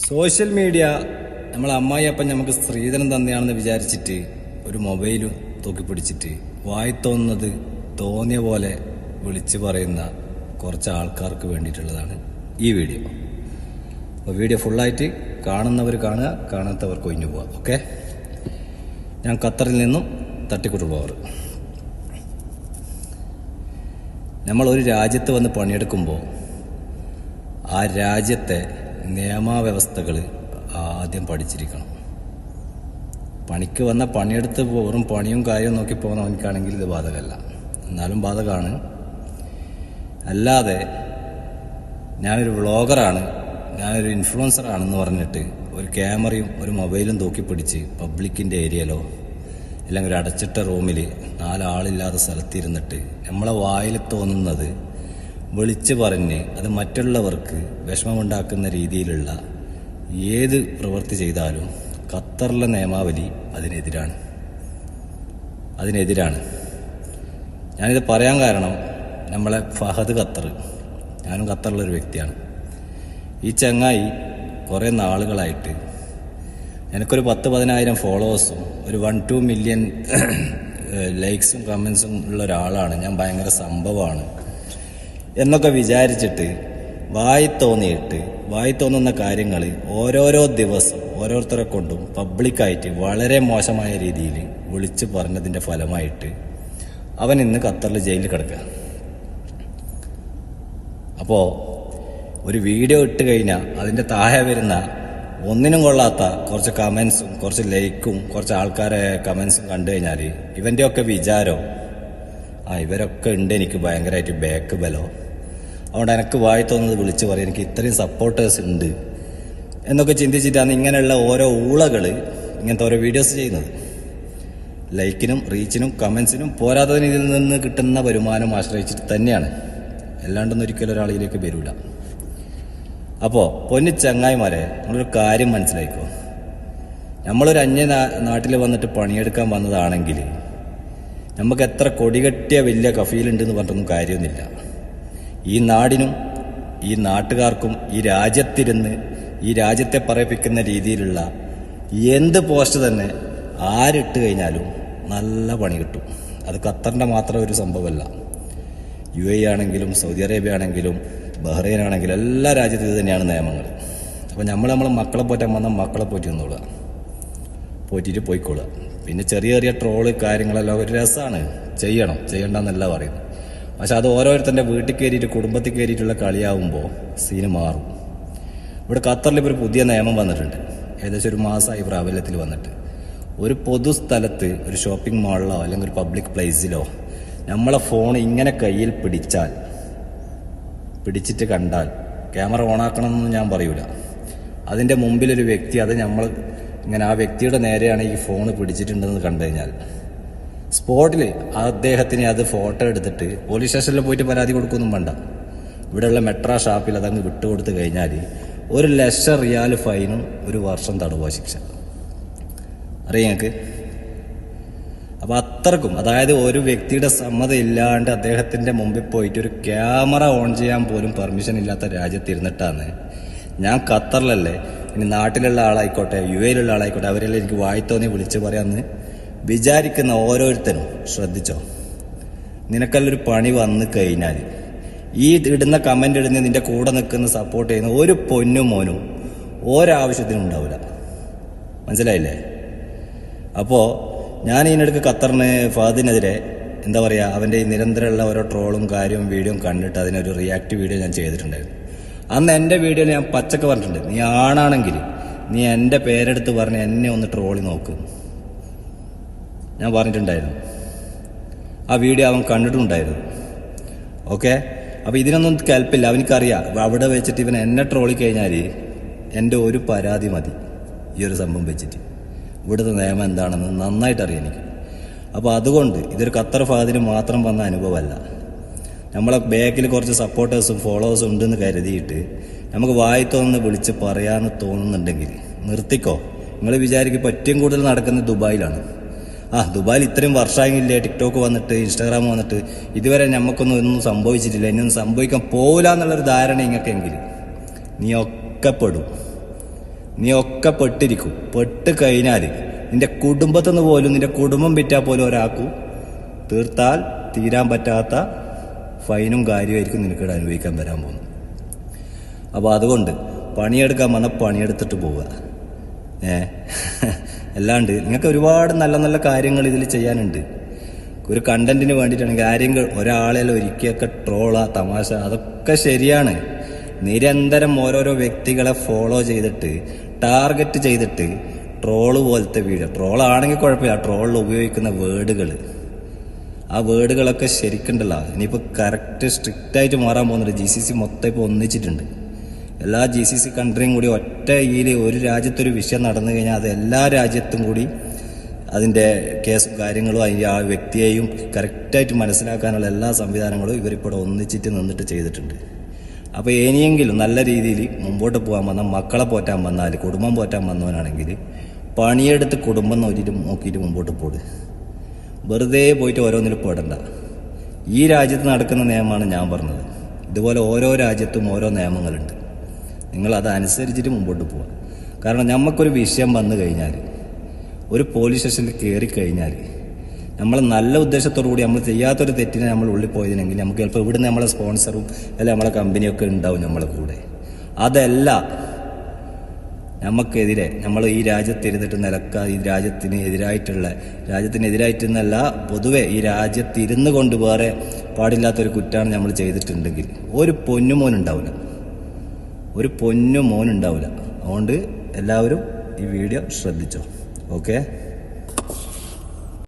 Social media നമ്മളെ അമ്മായിയപ്പൻ നമുക്ക് സ്ത്രീധനം തന്നെയാണെന്ന് വിചാരിച്ചിട്ട് ഒരു മൊബൈലും തൂക്കിപ്പിടിച്ചിട്ട് വായി തോന്നുന്നത് തോന്നിയ പോലെ വിളിച്ചു പറയുന്ന കുറച്ച് ആൾക്കാർക്ക് വേണ്ടിയിട്ടുള്ളതാണ് ഈ വീഡിയോ. അപ്പോൾ വീഡിയോ ഫുള്ളായിട്ട് കാണുന്നവർ കാണുക കാണാത്തവർ കൊഞ്ഞു പോവാം ഓക്കെ? ഞാൻ ഖത്തറിൽ നിന്നും തട്ടിക്കൂട്ട് പോവാറ്. നമ്മൾ ഒരു രാജ്യത്ത് വന്ന് പണിയെടുക്കുമ്പോൾ ആ രാജ്യത്തെ നിയമവ്യവസ്ഥകൾ ആദ്യം പഠിച്ചിരിക്കണം. പണിക്ക് വന്ന പണിയെടുത്ത് വെറും പണിയും കാര്യവും നോക്കി പോകുന്നവനിക്കാണെങ്കിൽ ഇത് ബാധകമല്ല. എന്നാലും ബാധകമാണ്. അല്ലാതെ ഞാനൊരു വ്ളോഗറാണ് ഞാനൊരു ഇൻഫ്ലുവൻസറാണെന്ന് പറഞ്ഞിട്ട് ഒരു ക്യാമറയും ഒരു മൊബൈലും തൂക്കി പിടിച്ച് പബ്ലിക്കിന്റെ ഏരിയയിലോ അല്ലെങ്കിൽ ഒരു അടച്ചിട്ട റൂമിൽ നാലാളില്ലാത്ത സ്ഥലത്തിരുന്നിട്ട് നമ്മളെ വായിൽ തോന്നുന്നത് വിളിച്ച് പറഞ്ഞ് അത് മറ്റുള്ളവർക്ക് വിഷമമുണ്ടാക്കുന്ന രീതിയിലുള്ള ഏത് പ്രവൃത്തി ചെയ്താലും ഖത്തറിലെ നിയമാവലി അതിനെതിരാണ്. അതിനെതിരാണ്. ഞാനിത് പറയാൻ കാരണം നമ്മളെ ഫഹദ് ഖത്തർ. ഞാനും ഖത്തറിലൊരു വ്യക്തിയാണ്. ഈ ചങ്ങായി കുറേ നാളുകളായിട്ട് എനിക്കൊരു പത്ത് പതിനായിരം ഫോളോവേഴ്സും ഒരു വൺ ടു മില്യൺ ലൈക്സും കമൻസും ഉള്ള ഒരാളാണ്. ഞാൻ ഭയങ്കര സംഭവമാണ്. എന്നൊക്കെ വിചാരിച്ചിട്ട് വായി തോന്നിയിട്ട് വായി തോന്നുന്ന കാര്യങ്ങൾ ഓരോരോ ദിവസം ഓരോരുത്തരെ കൊണ്ടും പബ്ലിക്കായിട്ട് വളരെ മോശമായ രീതിയിൽ വിളിച്ചു പറഞ്ഞതിന്റെ ഫലമായിട്ട് അവൻ ഇന്ന് ഖത്തറിൽ ജയിലിൽ കിടക്കുക. അപ്പോൾ ഒരു വീഡിയോ ഇട്ട് കഴിഞ്ഞാൽ അതിന്റെ താഴെ വരുന്ന ഒന്നിനും കൊള്ളാത്ത കുറച്ച് കമൻസും കുറച്ച് ലൈക്കും കുറച്ച് ആൾക്കാരെ കമൻസും കണ്ടു കഴിഞ്ഞാൽ ഇവന്റെയൊക്കെ വിചാരം? ആ ഇവരൊക്കെ ഉണ്ട് എനിക്ക് ഭയങ്കരമായിട്ട് ബാക്ക് ബലോ. അതുകൊണ്ട് എനിക്ക് വായി തോന്നുന്നത് വിളിച്ച് പറയും എനിക്ക് ഇത്രയും സപ്പോർട്ടേഴ്സ് ഉണ്ട്. എന്നൊക്കെ ചിന്തിച്ചിട്ടാണ് ഇങ്ങനെയുള്ള ഓരോ ഊളകൾ ഇങ്ങനത്തെ ഓരോ വീഡിയോസ് ചെയ്യുന്നത്. ലൈക്കിനും റീച്ചിനും കമൻസിനും പോരാത്തതിന് ഇതിൽ നിന്ന് കിട്ടുന്ന വരുമാനം ആശ്രയിച്ചിട്ട് തന്നെയാണ്. അല്ലാണ്ടൊന്നും ഒരിക്കലും ഒരാളിലേക്ക് വരില്ല അപ്പോൾ പൊന്നു ചങ്ങായിമാരെ നമ്മളൊരു കാര്യം മനസ്സിലാക്കോ നമ്മളൊരു അന്യ നാട്ടിൽ വന്നിട്ട് പണിയെടുക്കാൻ വന്നതാണെങ്കിൽ നമുക്ക് എത്ര കൊടികെട്ടിയ വലിയ കഫീലുണ്ടെന്ന് പറഞ്ഞിട്ടൊന്നും കാര്യമൊന്നുമില്ല. ഈ നാടിനും ഈ നാട്ടുകാർക്കും ഈ രാജ്യത്തിരുന്ന് ഈ രാജ്യത്തെ പറയിപ്പിക്കുന്ന രീതിയിലുള്ള എന്ത് പോസ്റ്റ് തന്നെ ആരിട്ട് കഴിഞ്ഞാലും നല്ല പണി കിട്ടും. അത് ഖത്തറിന്റെ മാത്രം ഒരു സംഭവമല്ല. യു എ ആണെങ്കിലും സൗദി അറേബ്യ ആണെങ്കിലും ബഹ്റൈൻ ആണെങ്കിലും എല്ലാ രാജ്യത്തും ഇത് തന്നെയാണ് നിയമങ്ങൾ. അപ്പോൾ നമ്മൾ നമ്മൾ മക്കളെ പോറ്റാൻ വന്നാൽ മക്കളെ പോറ്റി നിന്നോളുക. പോറ്റിയിട്ട് പോയിക്കോളുക. പിന്നെ ചെറിയ ചെറിയ ട്രോൾ കാര്യങ്ങളെല്ലാം ഒരു രസമാണ് ചെയ്യണം. ചെയ്യണ്ടെന്നല്ല പറയുന്നത്. പക്ഷെ അത് ഓരോരുത്തന്റെ വീട്ടിൽ കയറിയിട്ട് കുടുംബത്തിൽ കയറിയിട്ടുള്ള കളിയാവുമ്പോൾ സീന് മാറും. ഇവിടെ ഖത്തറിൽ ഇപ്പോൾ ഒരു പുതിയ നിയമം വന്നിട്ടുണ്ട്. ഏകദേശം ഒരു മാസമായി പ്രാബല്യത്തിൽ വന്നിട്ട്. ഒരു പൊതുസ്ഥലത്ത് ഒരു ഷോപ്പിംഗ് മാളിലോ അല്ലെങ്കിൽ ഒരു പബ്ലിക് പ്ലേസിലോ നമ്മളെ ഫോൺ ഇങ്ങനെ കയ്യിൽ പിടിച്ചാൽ പിടിച്ചിട്ട് കണ്ടാൽ ക്യാമറ ഓണാക്കണമെന്ന് ഞാൻ പറയൂല. അതിന്റെ മുമ്പിലൊരു വ്യക്തി അത് നമ്മൾ ഇങ്ങനെ ആ വ്യക്തിയുടെ നേരെയാണ് ഈ ഫോൺ പിടിച്ചിട്ടുണ്ടെന്ന് കണ്ടു കഴിഞ്ഞാൽ സ്പോട്ടിൽ അദ്ദേഹത്തിന് അത് ഫോട്ടോ എടുത്തിട്ട് പോലീസ് സ്റ്റേഷനിൽ പോയിട്ട് പരാതി കൊടുക്കൊന്നും വേണ്ട. ഇവിടെയുള്ള മെട്രോ ഷാപ്പിൽ അതങ്ങ് വിട്ടുകൊടുത്തു കഴിഞ്ഞാൽ ഒരു ലക്ഷം റിയാൽ ഫൈനും ഒരു വർഷം തടവുക ശിക്ഷ. അറിയാം ഞങ്ങൾക്ക് അപ്പോൾ അത്രക്കും. അതായത് ഒരു വ്യക്തിയുടെ സമ്മതം ഇല്ലാണ്ട് അദ്ദേഹത്തിന്റെ മുമ്പിൽ പോയിട്ട് ഒരു ക്യാമറ ഓൺ ചെയ്യാൻ പോലും പെർമിഷൻ ഇല്ലാത്ത രാജ്യത്തിരുന്നിട്ടാണ് ഞാൻ ഖത്തറിലല്ലേ? ഇനി നാട്ടിലുള്ള ആളായിക്കോട്ടെ യു എയിലുള്ള ആളായിക്കോട്ടെ അവരെല്ലാം എനിക്ക് വായിത്തോന്നി വിളിച്ച് പറയാമെന്ന് വിചാരിക്കുന്ന ഓരോരുത്തരും ശ്രദ്ധിച്ചോ? നിനക്കല്ലൊരു പണി വന്നു കഴിഞ്ഞാൽ ഈ ഇടുന്ന കമന്റ് ഇടുന്ന നിന്റെ കൂടെ നിൽക്കുന്ന സപ്പോർട്ട് ചെയ്യുന്ന ഒരു പൊന്നും മോനും ഒരാവശ്യത്തിനും ഉണ്ടാവില്ല മനസ്സിലായില്ലേ? അപ്പോൾ ഞാൻ ഇതിനിടയ്ക്ക് ഖത്തറിന് ഫാദിനെതിരെ എന്താ പറയുക അവന്റെ ഈ നിരന്തരമുള്ള ഓരോ ട്രോളും കാര്യവും വീഡിയോയും കണ്ടിട്ട് അതിനൊരു റിയാക്ട് വീഡിയോ ഞാൻ ചെയ്തിട്ടുണ്ടായിരുന്നു. അന്ന് എന്റെ വീഡിയോയിൽ ഞാൻ പച്ചക്ക് പറഞ്ഞിട്ടുണ്ട് നീ ആണാണെങ്കിൽ നീ എന്റെ പേരെടുത്ത് പറഞ്ഞ് എന്നെ ഒന്ന് ട്രോളി നോക്ക്. ഞാൻ പറഞ്ഞിട്ടുണ്ടായിരുന്നു. ആ വീഡിയോ അവൻ കണ്ടിട്ടുണ്ടായിരുന്നു. ഓക്കെ? അപ്പോൾ ഇതിനൊന്നും കൽപ്പില്ല. അവനിക്കറിയാം. അവിടെ വെച്ചിട്ട് ഇവൻ എന്നെ ട്രോളി കഴിഞ്ഞാൽ എന്റെ ഒരു പരാതി മതി. ഈ ഒരു സംഭവം വെച്ചിട്ട്. ഇവിടുത്തെ നിയമം എന്താണെന്ന് നന്നായിട്ട് അറിയാം എനിക്ക്. അപ്പോൾ അതുകൊണ്ട് ഇതൊരു ഖത്തർ ഫാദിന് മാത്രം വന്ന അനുഭവമല്ല. നമ്മളെ ബാക്കിൽ കുറച്ച് സപ്പോർട്ടേഴ്സും ഫോളോവേഴ്സും ഉണ്ടെന്ന് കരുതിയിട്ട് നമുക്ക് വായി തോന്നുന്ന വിളിച്ച് പറയാമെന്ന് തോന്നുന്നുണ്ടെങ്കിൽ നിർത്തിക്കോ. നിങ്ങൾ വിചാരിക്കും ഏറ്റവും കൂടുതൽ നടക്കുന്നത് ദുബായിലാണ്. ആ ദുബായിൽ ഇത്രയും വർഷമായില്ലേ ടിക്ടോക്ക് വന്നിട്ട് ഇൻസ്റ്റാഗ്രാം വന്നിട്ട്. ഇതുവരെ നമുക്കൊന്നും ഒന്നും സംഭവിച്ചിട്ടില്ല. ഇനിയൊന്നും സംഭവിക്കാൻ പോകില്ല എന്നുള്ളൊരു ധാരണ ഇങ്ങക്കെങ്കിൽ നീ ഒക്കെ പെടും. നീ ഒക്കെ പെട്ടിരിക്കും. പെട്ട് കഴിഞ്ഞാൽ നിന്റെ കുടുംബത്തിൽ നിന്ന് പോലും നിന്റെ കുടുംബം വിറ്റാൽ പോലും ഒരാൾക്കും തീർത്താൽ തീരാൻ പറ്റാത്ത ഫൈനും കാര്യമായിരിക്കും നിനക്കിവിടെ അനുഭവിക്കാൻ വരാൻ പോകുന്നത്. അപ്പോൾ അതുകൊണ്ട് പണിയെടുക്കാൻ വന്ന പണിയെടുത്തിട്ട് പോവുക. ഏ? അല്ലാണ്ട് നിങ്ങൾക്ക് ഒരുപാട് നല്ല നല്ല കാര്യങ്ങൾ ഇതിൽ ചെയ്യാനുണ്ട്. ഒരു കണ്ടന്റിന് വേണ്ടിയിട്ടാണെങ്കിൽ ആരെങ്കിലും ഒരാളെ ഒരിക്കലൊക്കെ ട്രോള തമാശ അതൊക്കെ ശരിയാണ്. നിരന്തരം ഓരോരോ വ്യക്തികളെ ഫോളോ ചെയ്തിട്ട് ടാർഗറ്റ് ചെയ്തിട്ട് ട്രോൾ പോലത്തെ വീഡിയോ ട്രോളാണെങ്കിൽ കുഴപ്പമില്ല ട്രോളിൽ ഉപയോഗിക്കുന്ന വേർഡുകൾ. ആ വേർഡുകളൊക്കെ ശരിക്കുണ്ടല്ലോ. ഇനിയിപ്പോൾ കറക്റ്റ് സ്ട്രിക്റ്റായിട്ട് മാറാൻ പോകുന്നുണ്ട്. ജി സി സി മൊത്തം ഇപ്പോൾ ഒന്നിച്ചിട്ടുണ്ട്. എല്ലാ ജി സി സി കൺട്രിയും കൂടി ഒറ്റ ഇതിൽ ഒരു രാജ്യത്തൊരു വിഷയം നടന്നു കഴിഞ്ഞാൽ അത് എല്ലാ രാജ്യത്തും കൂടി അതിന്റെ കേസും കാര്യങ്ങളും അതിന്റെ ആ വ്യക്തിയെയും കറക്റ്റായിട്ട് മനസ്സിലാക്കാനുള്ള എല്ലാ സംവിധാനങ്ങളും ഇവരിപ്പോൾ ഒന്നിച്ചിട്ട് നിന്നിട്ട് ചെയ്തിട്ടുണ്ട്. അപ്പോൾ ഇനിയെങ്കിലും നല്ല രീതിയിൽ മുമ്പോട്ട് പോകാൻ വന്ന മക്കളെ പോറ്റാൻ വന്നാൽ കുടുംബം പോറ്റാൻ വന്നവനാണെങ്കിൽ പണിയെടുത്ത് കുടുംബം നോക്കിയിട്ട് നോക്കിയിട്ട് മുമ്പോട്ട് പോട്. വെറുതെ പോയിട്ട് ഓരോന്നിലും പോടണ്ട. ഈ രാജ്യത്ത് നടക്കുന്ന നിയമമാണ് ഞാൻ പറഞ്ഞത്. ഇതുപോലെ ഓരോ രാജ്യത്തും ഓരോ നിയമങ്ങളുണ്ട്. നിങ്ങൾ അതനുസരിച്ചിട്ട് മുമ്പോട്ട് പോവുക കാരണം നമുക്കൊരു വിഷയം വന്നു കഴിഞ്ഞാൽ ഒരു പോലീസ് സ്റ്റേഷനിൽ കയറി കഴിഞ്ഞാൽ നമ്മൾ നല്ല ഉദ്ദേശത്തോടു കൂടി നമ്മൾ ചെയ്യാത്തൊരു തെറ്റിനെ നമ്മൾ ഉള്ളിൽ പോയതിനെങ്കിൽ നമുക്ക് ചിലപ്പോൾ ഇവിടുന്ന് നമ്മളെ സ്പോൺസറും അല്ലെ നമ്മളെ കമ്പനിയൊക്കെ ഉണ്ടാവും നമ്മളെ കൂടെ. അതല്ല നമുക്കെതിരെ നമ്മൾ ഈ രാജ്യത്തിരുന്നിട്ട് നിലക്ക ഈ രാജ്യത്തിന് എതിരായിട്ടുള്ള രാജ്യത്തിനെതിരായിട്ടെന്നല്ല പൊതുവെ ഈ രാജ്യത്തിരുന്ന് കൊണ്ട് വേറെ പാടില്ലാത്തൊരു കുറ്റമാണ് നമ്മൾ ചെയ്തിട്ടുണ്ടെങ്കിൽ ഒരു പൊന്നുമോൻ ഉണ്ടാവില്ല ഒരു പൊന്നു മോനുണ്ടാവില്ല അതുകൊണ്ട് എല്ലാവരും ഈ വീഡിയോ ശ്രദ്ധിച്ചോ. ഓക്കെ